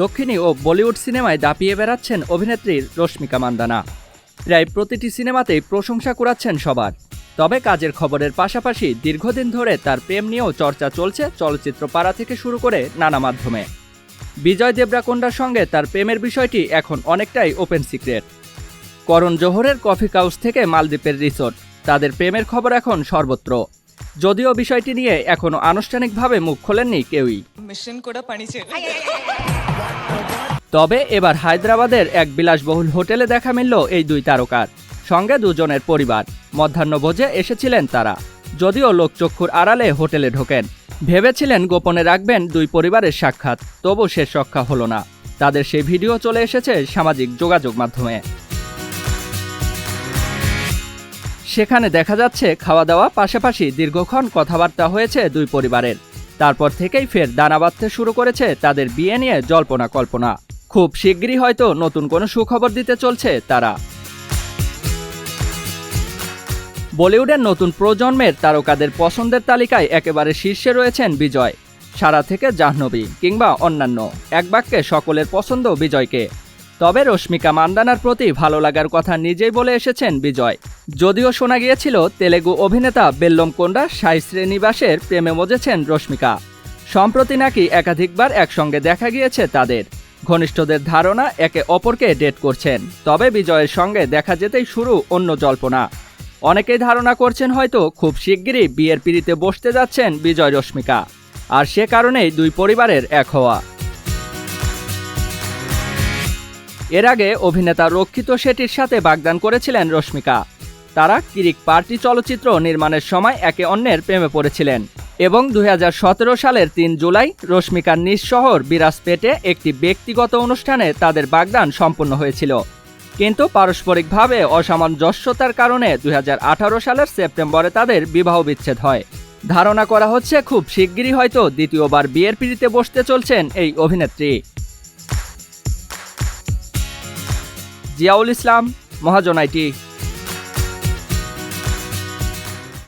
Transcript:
দক্ষিণী ও বলিউড সিনেমায় দাপিয়ে বেড়াচ্ছেন অভিনেত্রী রশ্মিকা মান্দানা। প্রায় প্রতিটি সিনেমাতেই প্রশংসা কুড়াচ্ছেন সবার। তবে কাজের খবরের পাশাপাশি দীর্ঘদিন ধরে তার প্রেম নিয়েও চর্চা চলছে চলচ্চিত্র পাড়া থেকে শুরু করে নানা মাধ্যমে। বিজয় দেবরাকোন্ডার সঙ্গে তার প্রেমের বিষয়টি এখন অনেকটাই ওপেন সিক্রেট। করণ জোহরের কফি হাউস থেকে মালদ্বীপের রিসোর্ট, তাদের প্রেমের খবর এখন সর্বত্র। যদিও বিষয়টি নিয়ে এখনও আনুষ্ঠানিকভাবে মুখ খোলেননি কেউই। তবে এবার হায়দ্রাবাদের এক বিলাসবহুল হোটেলে দেখা মিলল এই দুই তারকার সঙ্গে দুজনের পরিবার। মধ্যাহ্নভোজে এসেছিলেন তারা। যদিও লোকচক্ষুর আড়ালে হোটেলে ঢোকেন। ভেবেছিলেন গোপনে রাখবেন দুই পরিবারের সাক্ষাৎ তবু শেষ রক্ষা হলো না। তাদের সেই ভিডিও চলে এসেছে সামাজিক যোগাযোগ মাধ্যমে। সেখানে দেখা যাচ্ছে খাওয়া দাওয়া পাশাপাশি দীর্ঘক্ষণ কথাবার্তা হয়েছে দুই পরিবারের। তারপর থেকেই ফের দানা বাঁধতে শুরু করেছে তাদের বিয়ে নিয়ে জল্পনা কল্পনা। খুব শিগগিরই হয়তো নতুন কোনো সুখবর দিতে চলছে তারা। বলিউডের নতুন প্রজন্মের তারকাদের পছন্দের তালিকায় একেবারে শীর্ষে রয়েছেন বিজয়। সারা থেকে জাহ্নবী কিংবা অন্যান্য। এক বাক্যে সকলের পছন্দ বিজয়কে। তবে রশ্মিকা মান্দানার প্রতি ভালো লাগার কথা নিজেই বলে এসেছেন বিজয়। যদিও শোনা গিয়েছিল, তেলেগু অভিনেতা বেল্লম কোন্ডা সাই শ্রীনিবাসের প্রেমে মজেছেন রশ্মিকা। সম্প্রতি নাকি একাধিকবার একসঙ্গে দেখা গিয়েছে তাদের। ঘনিষ্ঠদের ধারণা একে অপরকে ডেট করছেন। তবে বিজয়ের সঙ্গে দেখা যেতেই শুরু অন্য জল্পনা। অনেকেই ধারণা করছেন হয়তো খুব শিগগিরই বিয়ের পিড়িতে বসতে যাচ্ছেন বিজয় রশ্মিকা। আর সে কারণেই দুই পরিবারের এক হওয়া। এর আগে অভিনেতা রক্ষিত শেঠির সাথে বাগদান করেছিলেন রশ্মিকা। তারা কিরিক পার্টি চলচ্চিত্র নির্মাণের সময় একে অন্যের প্রেমে পড়েছিলেন এবং দু হাজার সতেরো সালের তিন জুলাই রশ্মিকার নিজ শহর বিরাজপেটে একটি ব্যক্তিগত অনুষ্ঠানে তাদের বাগদান সম্পন্ন হয়েছিল। কিন্তু পারস্পরিকভাবে অসামঞ্জস্যতার কারণে দুই হাজার আঠারো সালের সেপ্টেম্বরে তাদের বিবাহ বিচ্ছেদ হয়। ধারণা করা হচ্ছে খুব শিগগিরই হয়তো দ্বিতীয়বার বিয়ের পিড়িতে বসতে চলছেন এই অভিনেত্রী। জিয়াউল ইসলাম মহাজনাইটি